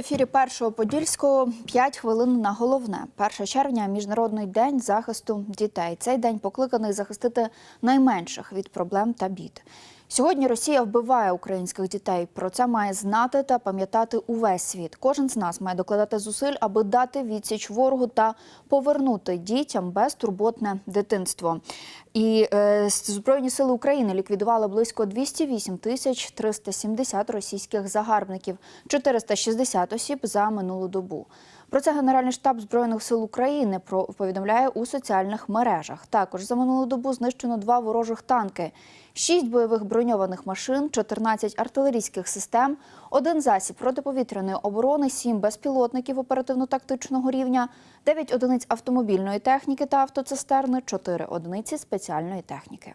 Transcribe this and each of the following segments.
Ефірі першого подільського. П'ять хвилин на головне. 1 червня міжнародний день захисту дітей. Цей день покликаний захистити найменших від проблем та бід. Сьогодні Росія вбиває українських дітей. Про це має знати та пам'ятати увесь світ. Кожен з нас має докладати зусиль, аби дати відсіч ворогу та повернути дітям безтурботне дитинство. І е, Збройні сили України ліквідували близько 208 тисяч 370 російських загарбників, 460 осіб за минулу добу. Про це Генеральний штаб Збройних сил України повідомляє у соціальних мережах. Також за минулу добу знищено два ворожих танки, шість бойових броньованих машин, 14 артилерійських систем, один засіб протиповітряної оборони, сім безпілотників оперативно-тактичного рівня, 9 одиниць автомобільної техніки та автоцистерни, 4 одиниці спеціальної техніки.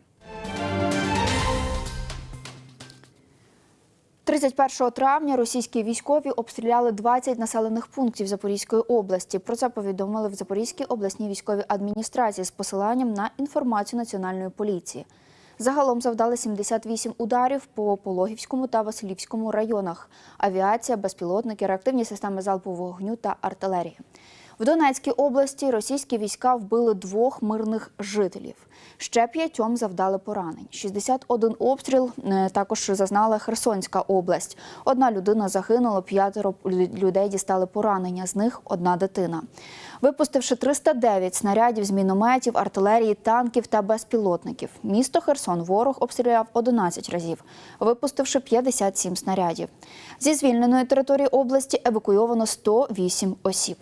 31 травня російські військові обстріляли 20 населених пунктів Запорізької області. Про це повідомили в Запорізькій обласній військовій адміністрації з посиланням на інформацію національної поліції. Загалом завдали 78 ударів по Пологівському та Василівському районах. Авіація, безпілотники, реактивні системи залпового вогню та артилерії. В Донецькій області російські війська вбили двох мирних жителів. Ще п'ятьом завдали поранень. 61 обстріл е, також зазнала Херсонська область. Одна людина загинула, п'ятеро людей дістали поранення. З них одна дитина. Випустивши 309 снарядів з мінометів, артилерії, танків та безпілотників. Місто Херсон ворог обстріляв 11 разів, випустивши 57 снарядів. Зі звільненої території області евакуйовано 108 осіб.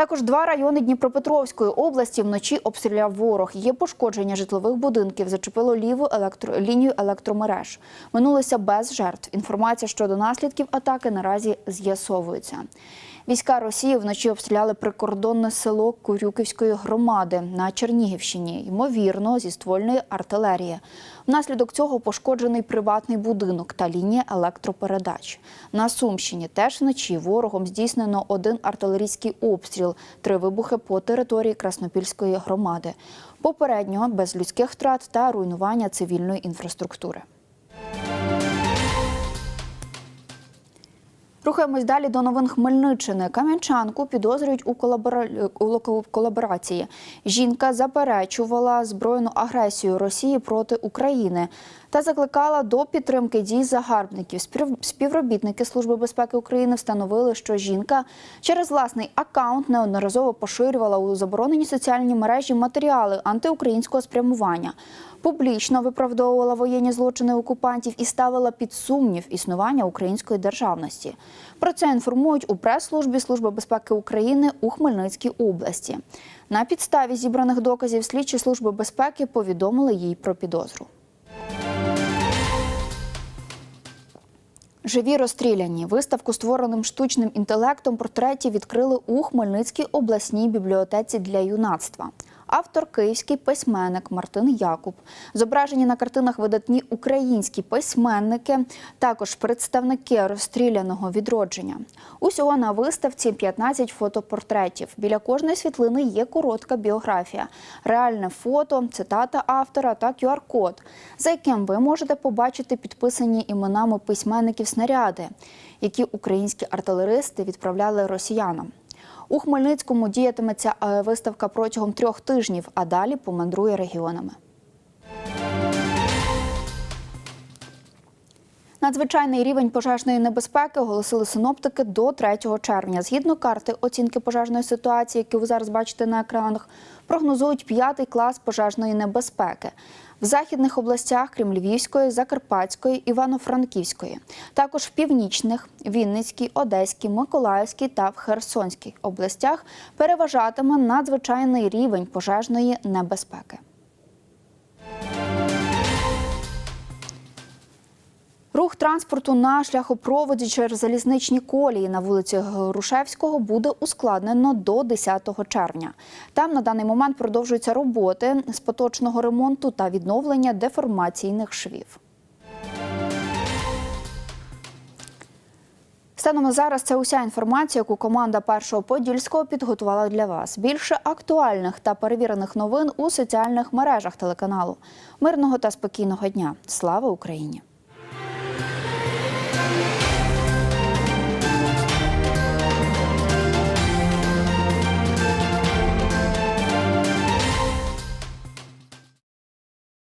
Також два райони Дніпропетровської області вночі обстріляв ворог. Є пошкодження житлових будинків, зачепило ліву електро... лінію електромереж. Минулося без жертв. Інформація щодо наслідків атаки наразі з'ясовується. Війська Росії вночі обстріляли прикордонне село Курюківської громади на Чернігівщині, ймовірно, зі ствольної артилерії. Внаслідок цього пошкоджений приватний будинок та лінія електропередач. На Сумщині теж вночі ворогом здійснено один артилерійський обстріл, три вибухи по території Краснопільської громади. Попередньо без людських втрат та руйнування цивільної інфраструктури. Рухаємось далі до новин Хмельниччини. Кам'янчанку підозрюють у, колабора... у колаборації. Жінка заперечувала збройну агресію Росії проти України та закликала до підтримки дій загарбників. Спів- Співробітники Служби безпеки України встановили, що жінка через власний акаунт неодноразово поширювала у заборонені соціальні мережі матеріали антиукраїнського спрямування. Публічно виправдовувала воєнні злочини окупантів і ставила під сумнів існування української державності. Про це інформують у прес-службі Служби безпеки України у Хмельницькій області. На підставі зібраних доказів слідчі служби безпеки повідомили їй про підозру. Живі розстріляні виставку створеним штучним інтелектом портретів відкрили у Хмельницькій обласній бібліотеці для юнацтва. Автор київський письменник Мартин Якуб. Зображені на картинах видатні українські письменники, також представники розстріляного відродження. Усього на виставці 15 фотопортретів. Біля кожної світлини є коротка біографія, реальне фото, цитата автора та QR-код, за яким ви можете побачити підписані іменами письменників снаряди, які українські артилеристи відправляли росіянам. У Хмельницькому діятиметься е, виставка протягом трьох тижнів, а далі помандрує регіонами. Надзвичайний рівень пожежної небезпеки оголосили синоптики до 3 червня. Згідно карти оцінки пожежної ситуації, яку ви зараз бачите на екранах, прогнозують п'ятий клас пожежної небезпеки. В західних областях, крім Львівської, Закарпатської, Івано-Франківської, також в північних, Вінницькій, Одеській, Миколаївській та в Херсонській областях переважатиме надзвичайний рівень пожежної небезпеки. Рух транспорту на шляхопроводі через залізничні колії на вулиці Грушевського буде ускладнено до 10 червня. Там на даний момент продовжуються роботи з поточного ремонту та відновлення деформаційних швів. Станом на зараз це уся інформація, яку команда першого подільського підготувала для вас. Більше актуальних та перевірених новин у соціальних мережах телеканалу. Мирного та спокійного дня. Слава Україні!